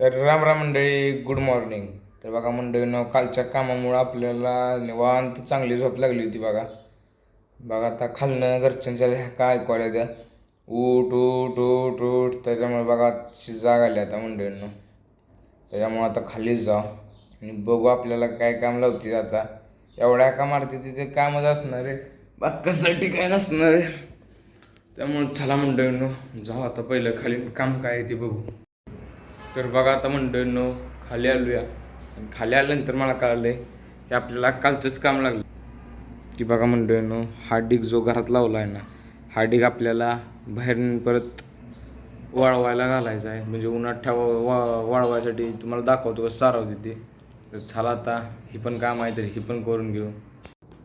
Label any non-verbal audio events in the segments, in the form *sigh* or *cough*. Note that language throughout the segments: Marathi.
तर राम राम मंडळी गुड मॉर्निंग तर बघा मंडळीनं कालच्या कामामुळं आपल्याला निवांत चांगली झोप लागली होती बघा. बघा आता खालनं घरच्यांच्या ह्या काय ऐकवायला त्या उठ उठ उठ उठ. त्याच्यामुळे बघा जाग आली आता मंडळींना. त्याच्यामुळं आता खालीच जा आणि बघू आपल्याला काय काम लावते आता. एवढ्या का मारते तिथे कामच असणार आहे बाकीसाठी काय नसणार आहे. त्यामुळे चला मंडळींनो जाऊ आता पहिलं खाली. काम काय आहे ते बघू. तर बघा आता मंडळींनो खाली आलूया. आणि खाली आल्यानंतर मला कळलं की आपल्याला कालचंच काम लागलं. की बघा मंडळींनो हा डिग जो घरात लावला आहे ना हा डिग आपल्याला बाहेर परत वाळवायला घालायचा आहे. म्हणजे उन्हात ठेवा वा वाळवायसाठी तुम्हाला दाखवतो का साराव तिथे तर चला आता ही पण काम आहे तरी ही पण करून घेऊ.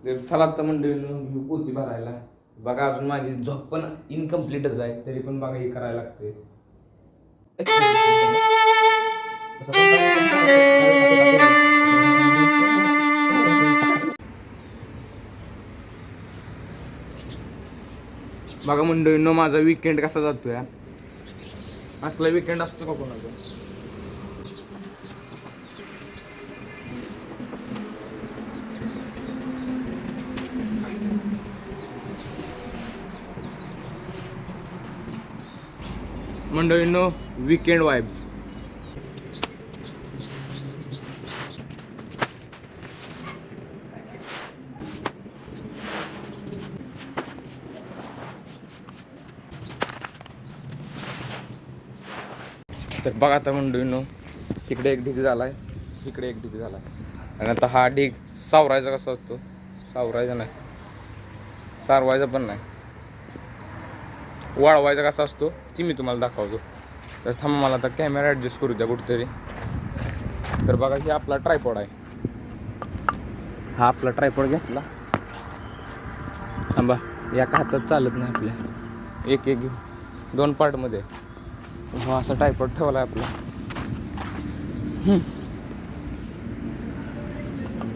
तर चला आता मंडळींनो घेऊ पोती भरायला. बघा अजून माझी झोप पण इनकम्प्लीटच आहे तरी पण बघा हे करायला लागते बघा मंडळींनो माझा विकेंड कसा जातोय? या असला विकेंड असतो का कोणाचा? मंडळींनो विकेंड वाईब्स बघा आता मंडळीनो इकडे एक ढीग आहे इकडे एक ढीग आहे आणि आता हा ढीग सावरायचा कसा असतो? सावरायचा नाही. सारवायचा पण नाही. वाळवायचा कसा असतो? ती मी तुम्हाला दाखवतो. तर थांबा मला आता कॅमेरा ॲडजस्ट करू द्या कुठेतरी. तर बघा ही आपला ट्रायपॉड आहे. हा आपला ट्रायपॉड घेतला. थांबा या हातात चालत नाही आपल्या? एक एक दोन पार्टमध्ये हा असा टायपॉड ठेवला आहे आपला.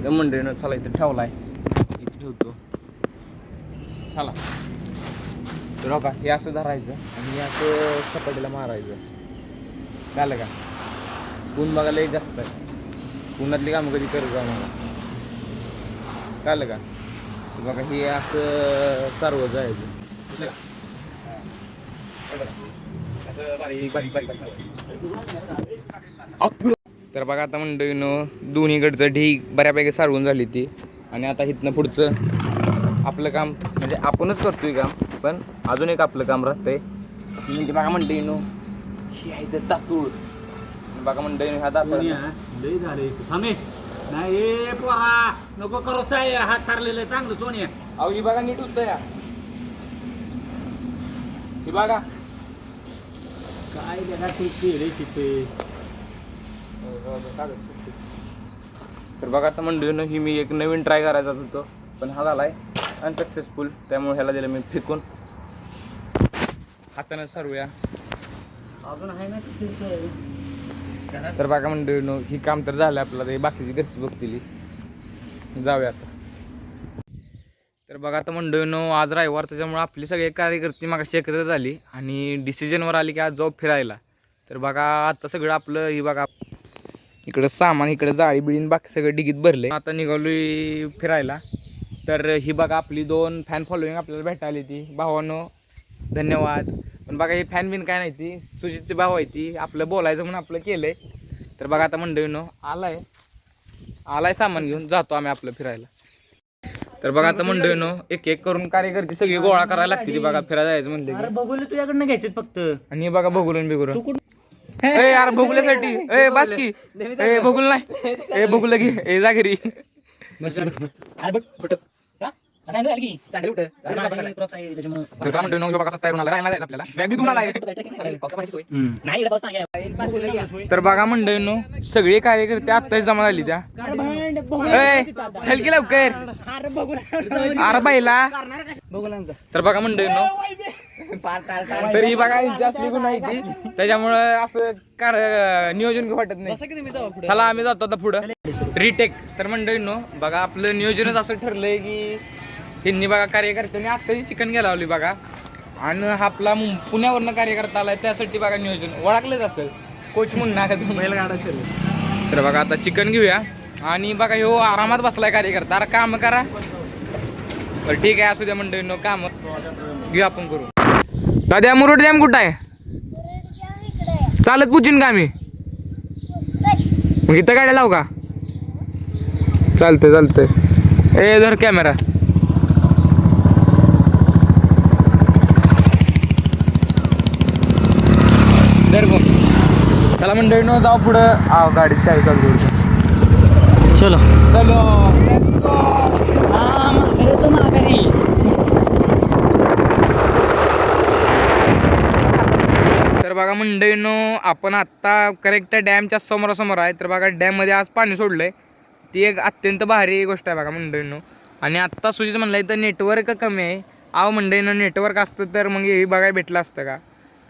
मंडळीनं चला इथं ठेवला आहे इथे ठेवतो. चला. तर का हे असं धरायचं आणि हे असं सपाटीला मारायचं. झालं का? ऊन बघायला एक जास्त आहे. उन्हातली कामं कधी करत जा मला कळलं का? बघा हे असं सर्व जायचं. तर बघा आता मंडळीनं दोन्हीकडचं ढीग बऱ्यापैकी सारवून झाली ती. आणि आता इथनं पुढचं आपलं काम म्हणजे आपणच करतोय काम पण अजून एक आपलं काम राहतंय. म्हणजे बघा म्हणते नो ही आहे तर तातूळ बघा म्हणते ह्या तातूळ नाही पोहा. नको करू साय. हात ठरलेलं आहे. चांगलं सोनिया. अहो ही बघा नीट होतं या ही बघा. काय जगा ठीक रे शिकते तर बघा आता मंडळीनं ही मी एक नवीन ट्राय करायचा होतो पण हा झालाय अनसक्सेसफुल त्यामुळे ह्याला दिलं मी फेकून. हाताने सर्वया. अजून आहे ना तिथे तर बघा मंडळीनं ही काम तर झालं आपलं ते बाकीची घरची बघतील जाऊया आता. तर बघा आता मंडळीनं आज रविवार त्याच्यामुळे आपली सगळे कार्यकर्ती मागाशी एकत्र झाली आणि डिसिजनवर आली की आज जाऊ फिरायला. तर बघा आता सगळं आपलं ही बघा. इकडं सामान इकडे जाळी बिळीन बाकी सगळं डिगीत भरले आता निघालो फिरायला. तर ही बघा आपली दोन फॅन फॉलोईंग आपल्याला भेटायला आली ती भावानो धन्यवाद. पण बघा ही फॅन बिन काय नाही ती. सुजितची भाव आहे ती. आपलं बोलायचं म्हणून आपलं केलंय. तर बघा आता मंडळीनो आलाय. आलाय सामान घेऊन. जातो आम्ही आपलं फिरायला. तर बघा आता मंडळीनो एक एक करून कार्यकर्ते सगळी गोळा करायला लागते ती बघा फिरायला जायचं म्हणले. अरे बघूले तुझ्याकडनं घ्यायचे फक्त. आणि हे बघा तू कुठं ए यार भोगल्यासाठी ए बास *laughs* की. ए भोगुल नाही. ए भोगलं की. ए जागिरी अरे बघ तर बघा मंडळींनो सगळे कार्यकर्ते आत्ताच जमा झाली त्या. ए चल की लवकर. अरे बाईला. तर बघा मंडळींनो तर ही बघा यांची असली गुन्हा आहे ती. त्याच्यामुळं असं कार नियोजन घेऊ वाटत नाही. चला आम्ही जातो आता पुढं. रिटेक तर मंडळींनो बघा आपलं नियोजनच असं ठरलंय की त्यांनी बघा कार्यकर्त्यांनी आत्ताची चिकन घ्यायला लावली बघा. आणि हा आपला मुं- पुण्यावरनं कार्यकर्ता आलाय त्यासाठी बघा नियोजन. ओळखलेच असेल. कोच मुन्ना का तुम्ही बैलगाडा शर्यत. तर बघा आता चिकन घेऊया. आणि बघा ह्यो आरामात बसलाय कार्यकर्ता. अरे काम करा. बरं ठीक आहे असू द्या मंडळींनो काम. घेऊ आपण करू दाद्या मुरुड डॅम कुठं आहे? चालत पुजीन का आम्ही? मग इथं गाड्या लावू का? चालतंय चालतंय. ए धर कॅमेरा धर बघ चला मंडळीनं जाऊ पुढं. आ गाडी चावी चालू. चलो. चलो. तर बघा मंडळीनो आपण आत्ता करेक्ट डॅमच्या समोरासमोर आहे. तर बघा डॅममध्ये आज पाणी सोडलंय. ती एक अत्यंत भारी गोष्ट आहे बघा मंडळीनो. आणि आत्ता सुजित म्हणलं इथं नेटवर्क कमी आहे. आव मंडळीनं नेटवर्क असतं तर मग हे बघायला भेटलं असतं का?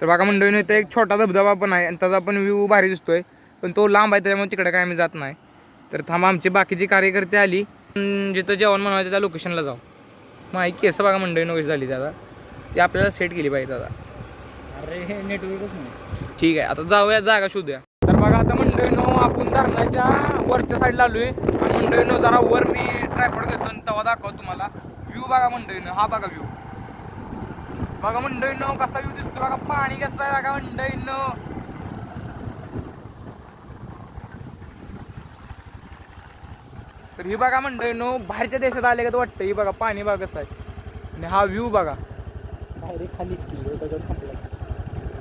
तर बघा मंडळीनं इथं एक छोटा धबधबा पण आहे आणि त्याचा पण व्ह्यू भारी दिसतोय. पण तो लांब आहे त्याच्यामुळे तिकडे काय आम्ही जात नाही. तर थांबा आमची बाकीची कार्यकर्ते आली. जिथं जेवण बनवायचं त्या लोकेशनला जाऊ. माही केस बघा मंडळी कशी झाली दादा. ती आपल्याला सेट केली पाहिजे दादा. अरे हे नेटवर्कच नाही. ठीक आहे आता जाऊया जागा शोधूया. तर बघा आता मंडळीनो आपण धरणाच्या वरच्या साईडला आलोय. आणि मंडळीनो जरा वर मी ट्रायपॉड घेतो आणि तेव्हा दाखवतो तुम्हाला. व्ह्यू बघा मंडळीनो हा बघा व्ह्यू बघा मंडळीनो कसा व्ह्यू दिसतो बघा पाणी कसं आहे बघा मंडळीनो तर ही बघा मंडळीनो बाहेरच्या देशात आले का वाटतं ही बघा पाणी बघा कसं आहे. आणि हा व्ह्यू बघा. डायरेक्ट खालीच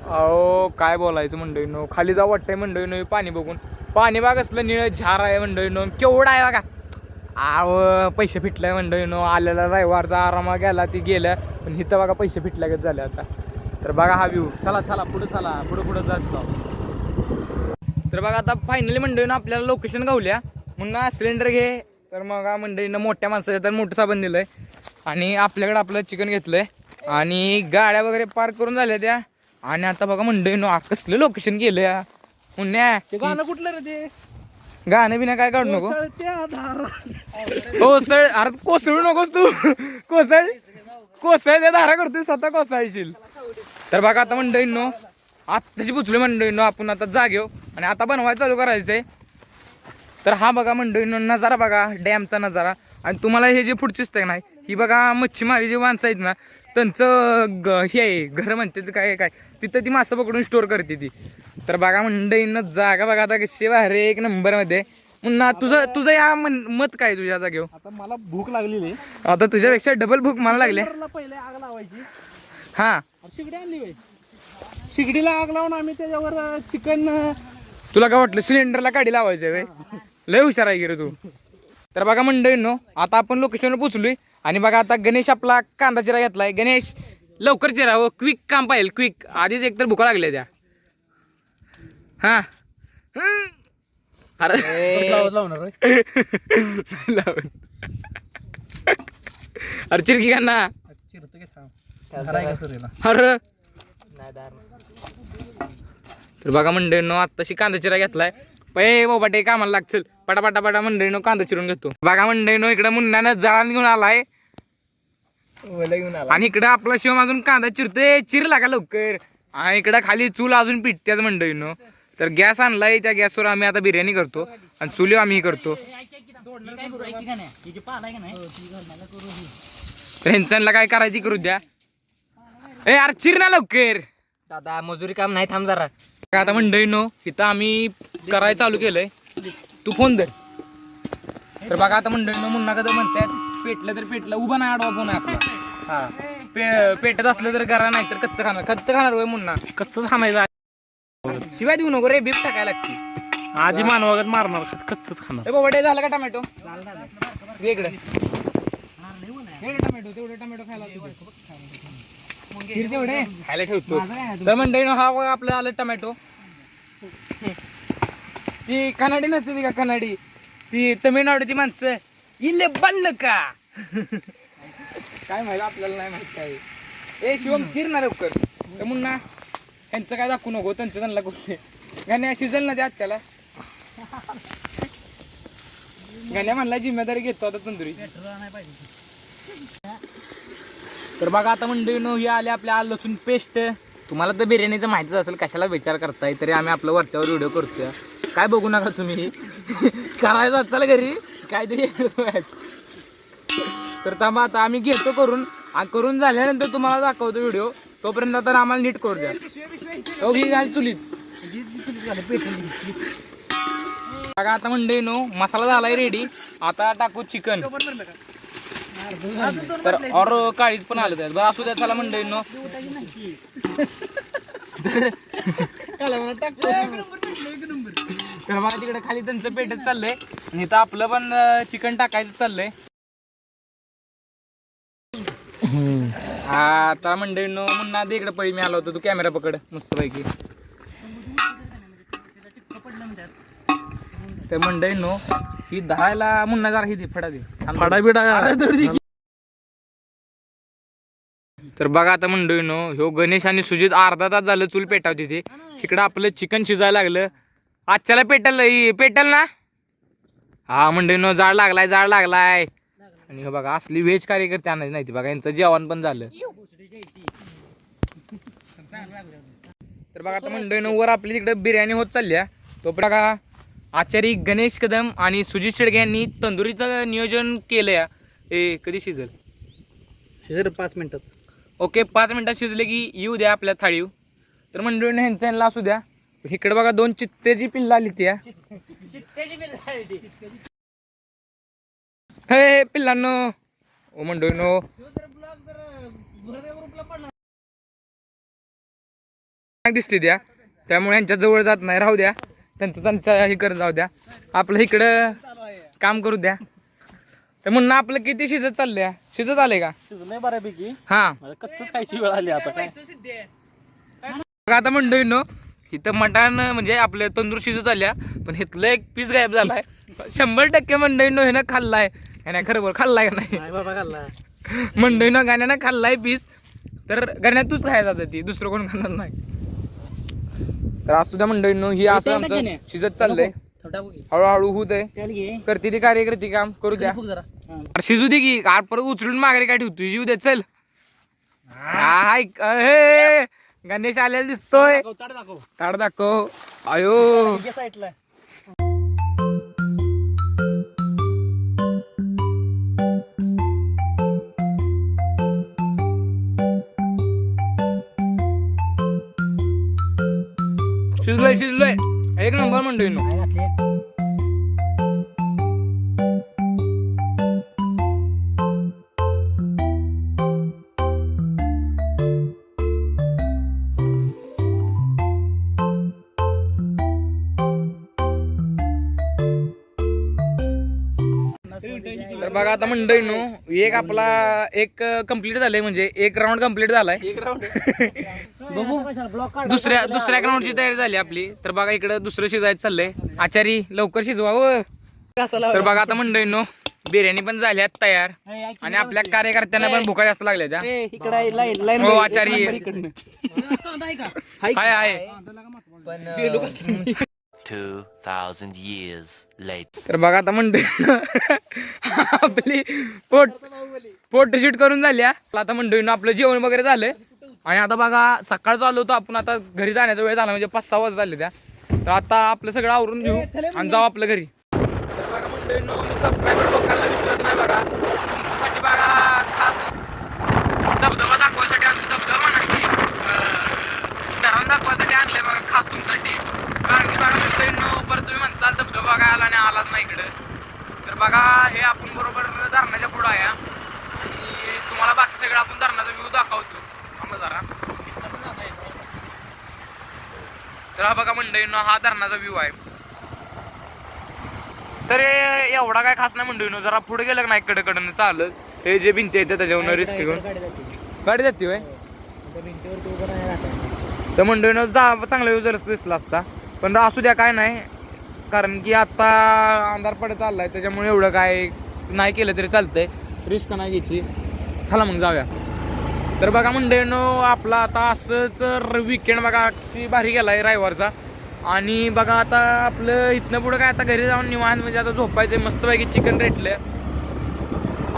अहो काय बोलायचं मंडळीनो खाली जाऊ वाटतंय हे पाणी बघून. पाणी बघा असलं निळं झार आहे मंडळीनो केवढं आहे बघा. आव पैसे फिटलाय मंडळीनो आलेला रविवारचा आरामा गेला ती गेलं. पण इथं बघा पैसे फिटल्यागत झाले आता. तर बघा हा व्ह्यू चला चला पुढे चला. पुढे पुढे जात जाऊ तर बघा आता फायनली मंडळीनं आपल्याला लोकेशन गावल्या. म्हणून सिलेंडर घे. तर मग हा मंडळीनं मोठ्या माणसाचं तर मोठं साबण दिलंय. आणि आपल्याकडे आपलं चिकन घेतलंय. आणि गाड्या वगैरे पार्क करून झाल्या त्या. आणि आता बघा मंडळीनं कसलं लोकेशन गेलं या गाणं कुठलं रे ते? गाणं बिना काय काढू नको. धारा कोसळ अरे कोसळू नकोस तू. कोसळ. कोसळायचं धारा करतोय स्वतः कोसळशील तर बघा आता मंडळींनो आत्ताची पुचलो मंडळींनो आपण आता जागेव हो. आणि आता बनवायला चालू करायचंय. तर हा बघा मंडळींनो नजारा बघा डॅमचा नजारा. आणि तुम्हाला हे जे पुढचे ते नाही ही बघा मच्छीमारी जी माणसं आहेत ना त्यांचं ग हे आहे घर म्हणते काय काय. तिथं ती मासं पकडून स्टोअर करते ती. तर बघा मंडळींनं जागा बघा आता कशी भारी एक नंबरमध्ये मुन्ना तुझं तुझं या मन- मत काय तुझ्या जागेव आता मला भूक लागलेली आहे. आता तुझ्यापेक्षा डबल भूक मला लागले सिलेंडरला पहिले आग लावायची. हा. अरे शिगडी आणली बाई. शिगडीला आग लावून आम्ही त्याच्यावर चिकन तुला काय वाटलं सिलेंडरला काढी लावायचं वे लय हुशार आहे की रे तू. तर बघा मंडळींनो आता आपण लोकेशनवर पोचलोय आणि बघा आता गणेश आपला कांदा चिरा घेतलाय. गणेश लवकर चिरा हो क्विक काम पाहिजे क्विक आधीच एकतर भुका लागल्या त्या. हा. अरे. लावणार *laughs* लावून. अरे चिरकी चिरतो की थांब. अरे. तर बघा मंडळीनं आत्ताशी कांदा चिरा घेतलाय. पै बाबाटे कामाला लागचल पटा पटा पटा मंडळीनं कांदा चिरून घेतो. बघा मंडळीनं इकडं मुन्नानं जळान घेऊन आलाय. घेऊन आला. आणि इकडं आपला शिवम अजून कांदा चिरतोय. चिरला का लवकर? आणि इकडं खाली चूल अजून पिटत्याच मंडळीनं. तर गॅस आणलाय त्या गॅसवर आम्ही आता बिर्याणी करतो आणि चुली आम्ही करतो. ह्यांच्याला काय करायची करू द्या. ए यार चिर ना लवकर. दादा मजुरी काम नाही थांब जरा. काय आता मंडळीनो इथं आम्ही करायला चालू केलंय. तू फोन दे तर बघा आता मंडळीनो मुन्ना कदा म्हणतात पेटलं तर पेटलं उभा नाही आडवा फोन आपला. हा. पे पेटत असलं तर करा नाही तर कच्चं खाणार. कच्चं खाणार होय मुन्ना. कच्च खाणायचं शिवाय देऊ नको रे बीप टाकायला लागते. आधी मानवागत मारणार कच्चच खाणार. ए बाबा ते झालं का टमॅटो? वेगळं. टमॅटो तेवढे टमॅटो खायला तेवढे. खायला ठेवतो. तर मंडळी हा बघा आपलं आलं टमॅटो. ती कनाडी नसते ती का कनाडी ती तमिळनाडूची माणसं. इले बंद का? काय माहिती आपल्याला नाही माहीत काय. ए शिवम चिर ना लवकर. तर मुन्ना त्यांचं काय दाखवू नको त्यांचं त्यांना कुठे गाण्या शिजल ना ते आजच्याला. गाण्या म्हणला जिम्मेदारी घेतो आता तंदुरी तर बघा आता मंडळीनो हे आले आपल्या आलं लसूण पेस्ट. तुम्हाला तर बिर्याणीचं माहितीच असेल कशाला विचार करताय तरी आम्ही आपलं वरच्यावर व्हिडिओ करतोय. काय बघू नका तुम्ही. *laughs* करायचं असाल घरी काहीतरी तर थांबा आता आम्ही घेतो करून. करून झाल्यानंतर तुम्हाला दाखवतो व्हिडिओ तोपर्यंत तर आम्हाला नीट करू द्या. हो, ही गाडी चुलीत. बघा आता मंडळी नो मसाला झालाय रेडी आता टाकू चिकन तर और काळीत पण आलं त्यात. बरं असू द्या चला मंडळी नो. तर बघा तिकडे खाली त्यांचं पेटत चाललंय. आणि इथं आपलं पण चिकन टाकायचं चाललंय. आता मंडळी नो मुन्ना इकडे पळी मी आलो होतो. तू कॅमेरा पकड मस्त पैकी तर मंडळी नो ही दहाला मुन्ना जरा ही दे फडा दे. फडा बिडा. तर बघा आता मंडळी नो ह्यो गणेश आणि सुजित अर्धा तास झालं चूल पेटावते ते. इकडं आपलं चिकन शिजायला लागलं. आजच्याला पेटल ही पेटल ना? हा मंडळी नो जाळ लागलाय जाळ लागलाय. आणि हे बघा असली व्हेज कार्यकर्ते आणायची नाही ती बघा यांचं जेवण पण झालं. तर बघा आता मंडळी वर आपली तिकडे बिर्याणी होत चालली आहे. तो बघा आचारी गणेश कदम आणि सुजित शेडगे यांनी तंदुरीचं नियोजन केलंय. हे कधी शिजल? शेजर पाच मिनिटात ओके पाच मिनिटात शिजले की येऊ द्या आपल्या थाळीव तर मंडळीने ह्यांचं यांना असू द्या. इकडे बघा दोन चित्तेची पिल्ला आली त्या हे पिल्लांनो ओ मंडळीनो. दिसते द्या. त्यामुळे यांच्या जवळ जात नाही राहू द्या. त्यांचं त्यांच्या हे करत जाऊ द्या. आपलं इकडं काम करू द्या. तर म्हणून आपलं किती शिजत चाललंय? शिजत आलंय का? शिजलंय बऱ्यापैकी. हा. कच्चच खायची वेळ आली आता काय? आता मंडळी नो इथं मटण म्हणजे आपल्या तंदूर शिजत आल्या पण इथलं एक पीस गायब झालाय. शंभर टक्के मंडळीनं ह्यानं खाल्लाय. ह्यानं खरं बोल खाल्लाय का नाही? नाही बाबा खाल्ला. मंडळीनं गाण्यानं खाल्लाय पीस. तर गाण्यात तूच खायला जाते ती दुसरं कोण खाणार नाही. तर असू द्या मंडळीनं ही असं आमचं. शिजत चाललंय. थोडा बघ हळूहळू होत आहे त्याला घे. करते ती कार्यकर्ती काम करू द्या. जरा. हा. अरे शिजू दे की आर परत उचलून माघारी काय ठेवतो जीव दे चल. हाय हे गणेश आलेला दिसतोय. दाखव, ताट दाखव. ताड दाखव. अयो साईडला. शिजलोय शिजलोय. एक नंबर म्हणतोय बघा आता मंडळी नो एक आपला एक कंप्लीट झालंय म्हणजे एक राऊंड कंप्लीट झालाय. *laughs* बघू. दुसऱ्या दुसऱ्या ग्राउंडची तयारी झाली आपली. तर बघा इकडं दुसरं शिजायचं चाललंय. आचारी लवकर शिजवा तर बघा आता मंडळींनो बिर्याणी पण झाली आहेत तयार. आणि आपल्या कार्यकर्त्यांना पण भुका जास्त लागल्या त्या. हो आचारी. हाय हाय Two thousand years later. तर बघा आता मंडळी आपली पोट फोटोशूट करून झाली. आता मंडळीनं आपलं जेवण वगैरे झालं आणि आता बघा सकाळचं आलो होतो आपण आता घरी जाण्याचा वेळ झाला म्हणजे पाच सहा वाजता झाले त्या. तर आता आपलं सगळं आवरून घेऊ आणि जाऊ आपल्या घरी. तर बघा सबस्क्रायबर लोकांना विसरत नाही बघा. तुमच्यासाठी बघा खास धबधबा दाखवायसाठी आणलं धबधबा नाही धरण दाखवायसाठी आणलंय बघा खास तुमच्यासाठी कारण की बघा मित्रांनो परत तुम्ही म्हणसाल धबधबा काय आला आणि आलाच नाही इकडं. तर बघा हे आपण बरोबर धरणाच्या पुढं आहे हा. आणि तुम्हाला बाकी सगळं आपण धरणाचा व्ह्यू दाखवतो थांबा जरा. तर हा बघा मंडळींनो हा धरणाचा व्ह्यू आहे. तर हे एवढा काय खास नाही मंडळींनो जरा पुढे गेलं नाही इकडे कडनं चालत. हे जे भिंती येते त्याच्यावर रिस्क घेऊन. गाडी जाते. होय? तर मंडळीनं जा चांगला व्ह्यू जर दिसला असता. पण असू द्या काय नाही. कारण की आत्ता अंधार पडत चाललाय त्याच्यामुळे एवढं काय नाही केलं तरी चालतंय. रिस्क नाही घ्यायची. चला मग जाऊया. तर बघा मंडळीनं आपला आता असंच विकेंड बघा भारी भारी आहे रविवारचा. आणि बघा आता आपलं इथनं पुढं काय आता घरी जाऊन निवांत म्हणजे आता झोपायचं मस्तपैकी चिकन रेटलं.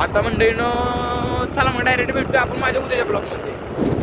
आता मंडळीनं चला मग डायरेक्ट भेटतो आपण माझ्या उद्याच्या ब्लॉगमध्ये